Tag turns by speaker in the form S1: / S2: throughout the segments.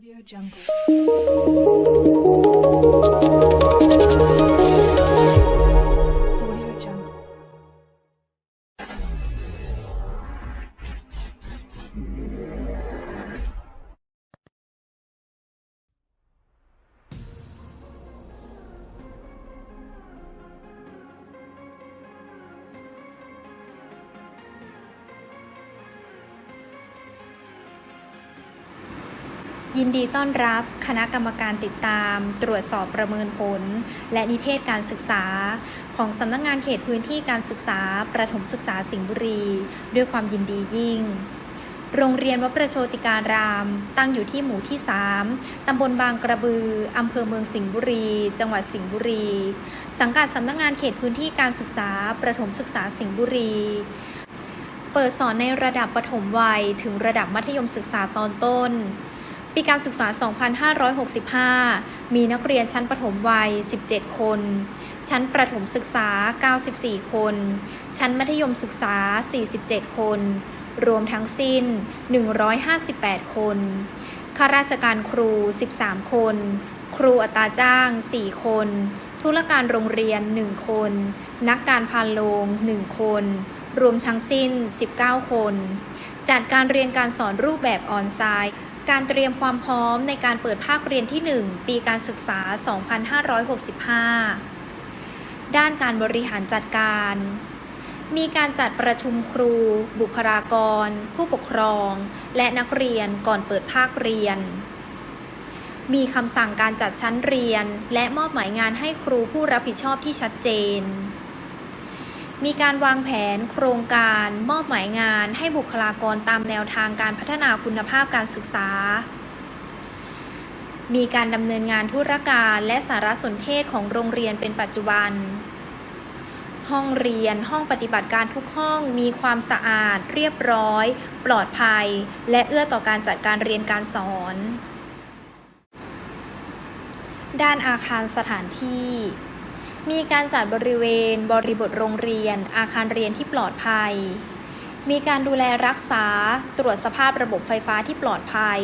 S1: Audio Jungle.
S2: ยินดีต้อนรับคณะกรรมการติดตาม ตรวจสอบประเมินผล และนิเทศการศึกษา ของสำนักงงานเขตพื้นที่การศึกษา ประถมศึกษาสิงห์บุรี ด้วยความยินดียิ่ง โรงเรียนวัดประโชติการาม ตั้งอยู่ที่หมู่ที่ 3 ตำบลบางกระบือ อำเภอเมืองสิงห์บุรี จังหวัดสิงห์บุรี สังกัดสำนักงงานเขตพื้นที่การศึกษา ประถมศึกษาสิงห์บุรีเปิดสอนในระดับประถมวัยถึงระดับมัธยมศึกษาตอนต้น ปีการศึกษา 2565 มีนักเรียนชั้นประถมวัย 17 คน ชั้นประถมศึกษา 94 คน ชั้นมัธยมศึกษา 47 คน รวมทั้งสิ้น 158 คน ข้าราชการครู 13 คน ครูอัตราจ้าง 4 คน ธุรการโรงเรียน 1 คน นักการพานโรง1 คน รวมทั้งสิ้น 19 คน จัดการเรียนการสอนรูปแบบออนไซต์ การเตรียมความพร้อมในการเปิดภาคเรียนที่ 1 ปีการศึกษา 2565 ด้านการบริหารจัดการ มีการจัดประชุมครู บุคลากร ผู้ปกครอง และนักเรียนก่อนเปิดภาคเรียน มีคำสั่งการจัดชั้นเรียน และมอบหมายงานให้ครูผู้รับผิดชอบที่ชัดเจน มีการวางแผน โครงการมอบหมายงานให้บุคลากรตามแนวทางการพัฒนาคุณภาพการศึกษา มีการดำเนินงานธุรการและสารสนเทศของโรงเรียนเป็นปัจจุบัน ห้องเรียนห้องปฏิบัติการทุกห้องมีความสะอาด เรียบร้อย ปลอดภัย และเอื้อต่อการจัดการเรียนการสอน ด้านอาคารสถานที่ มีการจัดบริเวณ บริบทโรงเรียน อาคารเรียนที่ปลอดภัย มีการดูแลรักษา ตรวจสภาพระบบไฟฟ้าที่ปลอดภัย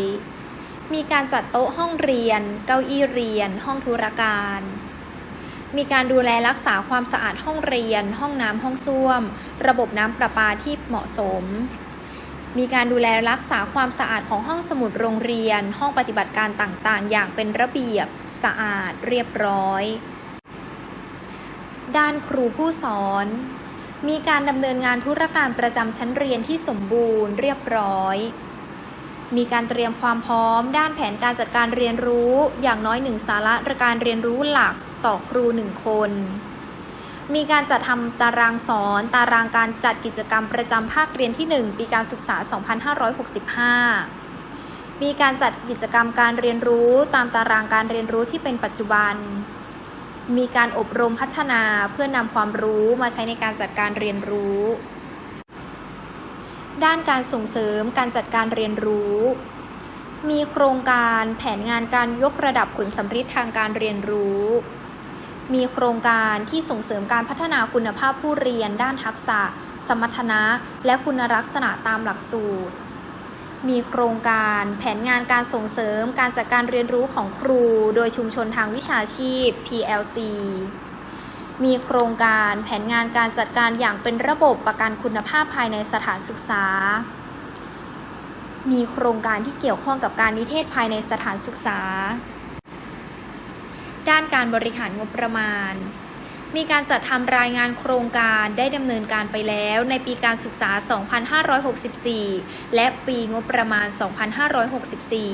S2: มีการจัดโต๊ะห้องเรียน เก้าอี้เรียน ห้องธุรการ มีการดูแลรักษาความสะอาดห้องเรียน ห้องน้ำห้องส้วม ระบบน้ำประปาที่เหมาะสม มีการดูแลรักษาความสะอาดของห้องสมุดโรงเรียน ห้องปฏิบัติการต่างๆ อย่างเป็นระเบียบ สะอาด เรียบร้อย ด้านครูผู้สอน มีการดำเนินงานธุรการประจำชั้นเรียนที่สมบูรณ์เรียบร้อย มีการเตรียมความพร้อม ด้านแผนการจัดการเรียนรู้อย่างน้อยหนึ่งสาระการเรียนรู้หลักต่อครูหนึ่งคน มีการจัดทำตารางสอน ตารางการจัดกิจกรรมประจำภาคเรียนที่ 1 ปีการศึกษา 2565มีการจัดกิจกรรมการเรียนรู้ตามตารางการเรียนรู้ที่เป็นปัจจุบัน มีการอบรมพัฒนาเพื่อนำความรู้มาใช้ในการจัดการเรียนรู้ ด้านการส่งเสริมการจัดการเรียนรู้ มีโครงการแผนงานการยกระดับผลสำฤทธิ์ทางการเรียนรู้ มีโครงการที่ส่งเสริมการพัฒนาคุณภาพผู้เรียน ด้านทักษะ สมรรถนะ และคุณลักษณะตามหลักสูตร มีโครงการแผนงานการส่งเสริมการจัดการเรียนรู้ของครู โดยชุมชนทางวิชาชีพ PLC มีโครงการแผนงานการจัดการอย่างเป็นระบบประกันคุณภาพภายในสถานศึกษา มีโครงการที่เกี่ยวข้องกับการนิเทศภายในสถานศึกษา ด้านการบริหารงบประมาณ มีการจัดทำรายงานโครงการได้ดำเนินการไปแล้วในปีการศึกษา 2564 และปีงบประมาณ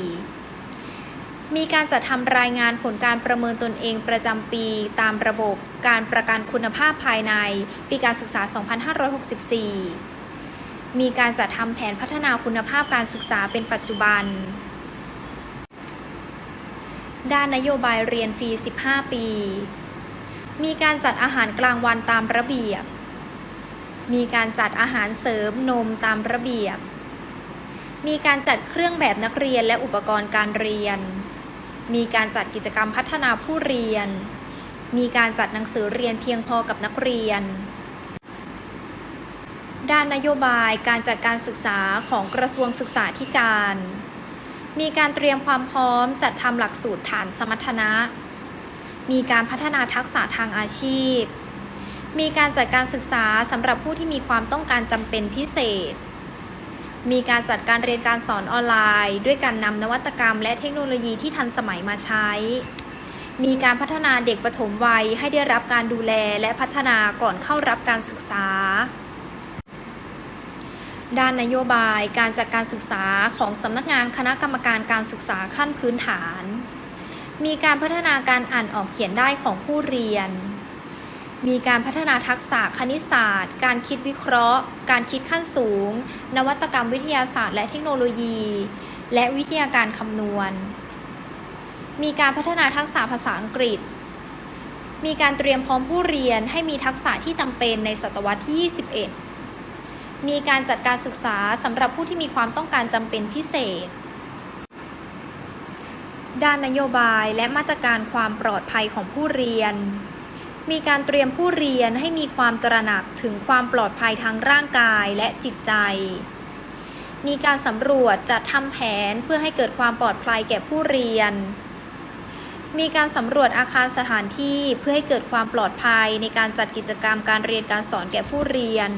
S2: 2564มีการจัดทำรายงานผลการประเมินตนเองประจำปีตามระบบการประกันคุณภาพภายในปีการศึกษา 2564 มีการจัดทำแผนพัฒนาคุณภาพการศึกษาเป็นปัจจุบัน ด้านนโยบายเรียนฟรี 15 ปี มีการจัดอาหารกลางวันตามระเบียบ มีการจัดอาหารเสริมนมตามระเบียบ มีการจัดเครื่องแบบนักเรียนและอุปกรณ์การเรียน มีการจัดกิจกรรมพัฒนาผู้เรียน มีการจัดหนังสือเรียนเพียงพอกับนักเรียน ด้านนโยบายการจัดการศึกษาของกระทรวงศึกษาธิการ มีการเตรียมความพร้อมจัดทำหลักสูตรฐานสมรรถนะ มีการพัฒนาทักษะทางอาชีพ มีการจัดการศึกษาสำหรับผู้ที่มีความต้องการจำเป็นพิเศษ มีการจัดการเรียนการสอนออนไลน์ ด้วยการนำนวัตกรรม และเทคโนโลยีที่ทันสมัยมาใช้ มีการพัฒนาเด็กปฐมวัยให้ได้รับการดูแลและพัฒนาก่อนเข้ารับการศึกษา ด้านนโยบายการจัดการศึกษาของสำนักงานคณะกรรมการการศึกษาขั้นพื้นฐาน มีการพัฒนาการอ่านออกเขียนได้ของผู้เรียน มีการพัฒนาทักษะคณิตศาสตร์ การคิดวิเคราะห์ การคิดขั้นสูง นวัตกรรมวิทยาศาสตร์ และเทคโนโลยี และวิทยาการคำนวณ มีการพัฒนาทักษะภาษาอังกฤษ มีการเตรียมพร้อมผู้เรียนให้มีทักษะที่จำเป็นในศตวรรษที่ 21 มีการจัดการศึกษาสำหรับผู้ที่มีความต้องการจำเป็นพิเศษ ด้านนโยบายและมาตรการความปลอดภัยของผู้เรียน มีการเตรียมผู้เรียนให้มีความตระหนักถึงความปลอดภัยทางร่างกายและจิตใจ มีการสำรวจจัดทำแผนเพื่อให้เกิดความปลอดภัยแก่ผู้เรียน มีการสำรวจอาคารสถานที่เพื่อให้เกิดความปลอดภัยในการจัดกิจกรรมการเรียนการสอนแก่ผู้เรียน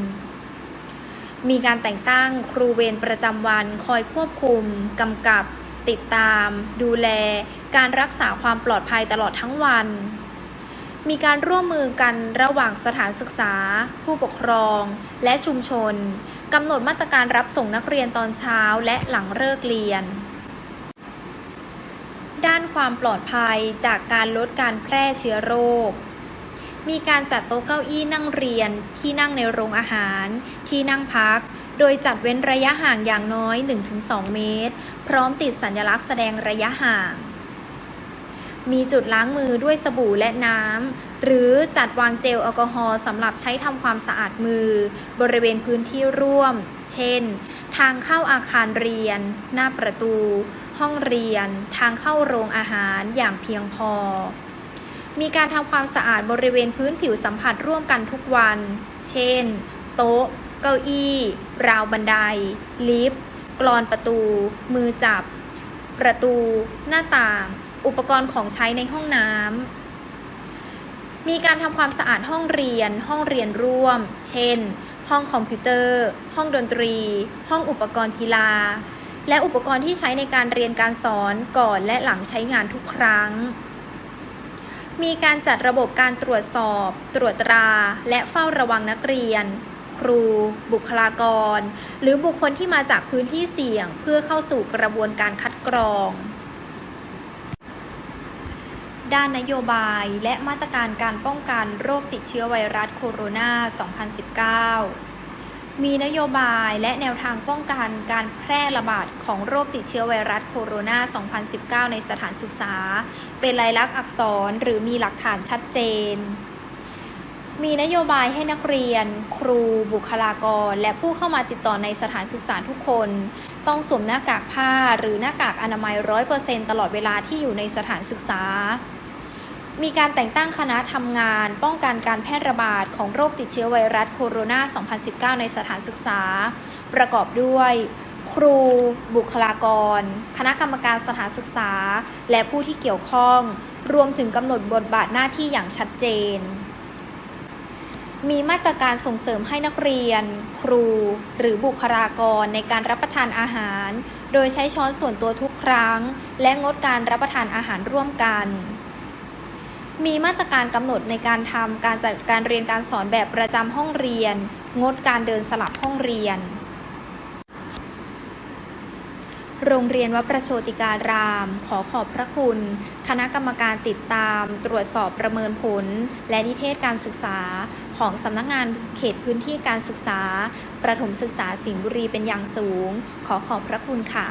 S2: มีการแต่งตั้งครูเวรประจำวันคอยควบคุม กำกับ ติดตาม ดูแล การรักษาความปลอดภัยตลอดทั้งวัน มีการร่วมมือกันระหว่างสถานศึกษา ผู้ปกครอง และชุมชนกำหนดมาตรการรับส่งนักเรียนตอนเช้าและหลังเลิกเรียน ด้านความปลอดภัยจากการลดการแพร่เชื้อโรคมีการจัดโต๊ะเก้าอี้นั่งเรียนที่นั่งในโรงอาหาร ที่นั่งพัก โดยจัดเว้นระยะห่างอย่างน้อย 1-2 เมตร พร้อมติดสัญลักษณ์แสดงระยะห่าง มีจุดล้างมือด้วยสบู่และน้ำ หรือจัดวางเจลแอลกอฮอล์สำหรับใช้ทำความสะอาดมือ บริเวณพื้นที่ร่วม เช่น ทางเข้าอาคารเรียน หน้าประตู ห้องเรียน ทางเข้าโรงอาหารอย่างเพียงพอมีการทำความสะอาดบริเวณพื้นผิวสัมผัสร่วมกันทุกวัน เช่น โต๊ะ เก้าอี้ ราวบันได ลิฟต์ กรอนประตู มือจับ ประตู หน้าต่าง อุปกรณ์ของใช้ในห้องน้ำ มีการทำความสะอาดห้องเรียน ห้องเรียนร่วม เช่น ห้องคอมพิวเตอร์ ห้องดนตรี ห้องอุปกรณ์กีฬา และอุปกรณ์ที่ใช้ในการเรียนการสอนก่อนและหลังใช้งานทุกครั้งมีการจัดระบบการตรวจสอบ ตรวจตรา และเฝ้าระวังนักเรียน ครู บุคลากร หรือบุคคลที่มาจากพื้นที่เสี่ยงเพื่อเข้าสู่กระบวนการคัดกรอง ด้านนโยบายและมาตรการการป้องกันโรคติดเชื้อไวรัสโคโรนา 2019มีนโยบายและแนวทางป้องกันการแพร่ระบาดของโรคติดเชื้อไวรัสโคโรนา 2019 ในสถานศึกษา เป็นลายลักษณ์อักษรหรือมีหลักฐานชัดเจน มีนโยบายให้นักเรียน ครู บุคลากร และผู้เข้ามาติดต่อในสถานศึกษาทุกคน ต้องสวมหน้ากากผ้าหรือหน้ากากอนามัย100%ตลอดเวลาที่อยู่ในสถานศึกษา มีการแต่งตั้งคณะทำงาน ป้องกันการแพร่ระบาดของโรคติดเชื้อไวรัสโคโรนา 2019 ในสถานศึกษา ประกอบด้วยครู บุคลากร คณะกรรมการสถานศึกษา และผู้ที่เกี่ยวข้อง รวมถึงกำหนดบทบาทหน้าที่อย่างชัดเจน มีมาตรการส่งเสริมให้นักเรียน ครู หรือบุคลากรในการรับประทานอาหาร โดยใช้ช้อนส่วนตัวทุกครั้ง และงดการรับประทานอาหารร่วมกัน มีมาตรการกำหนดในการทำการจัดการเรียนการสอนแบบประจำห้องเรียน งดการเดินสลับห้องเรียน โรงเรียนวัดประโชติการาม ขอขอบพระคุณ คณะกรรมการติดตาม ตรวจสอบประเมินผล และนิเทศการศึกษา ของสำนักงานเขตพื้นที่การศึกษา ประถมศึกษาสิงห์บุรีเป็นอย่างสูง ขอขอบพระคุณค่ะ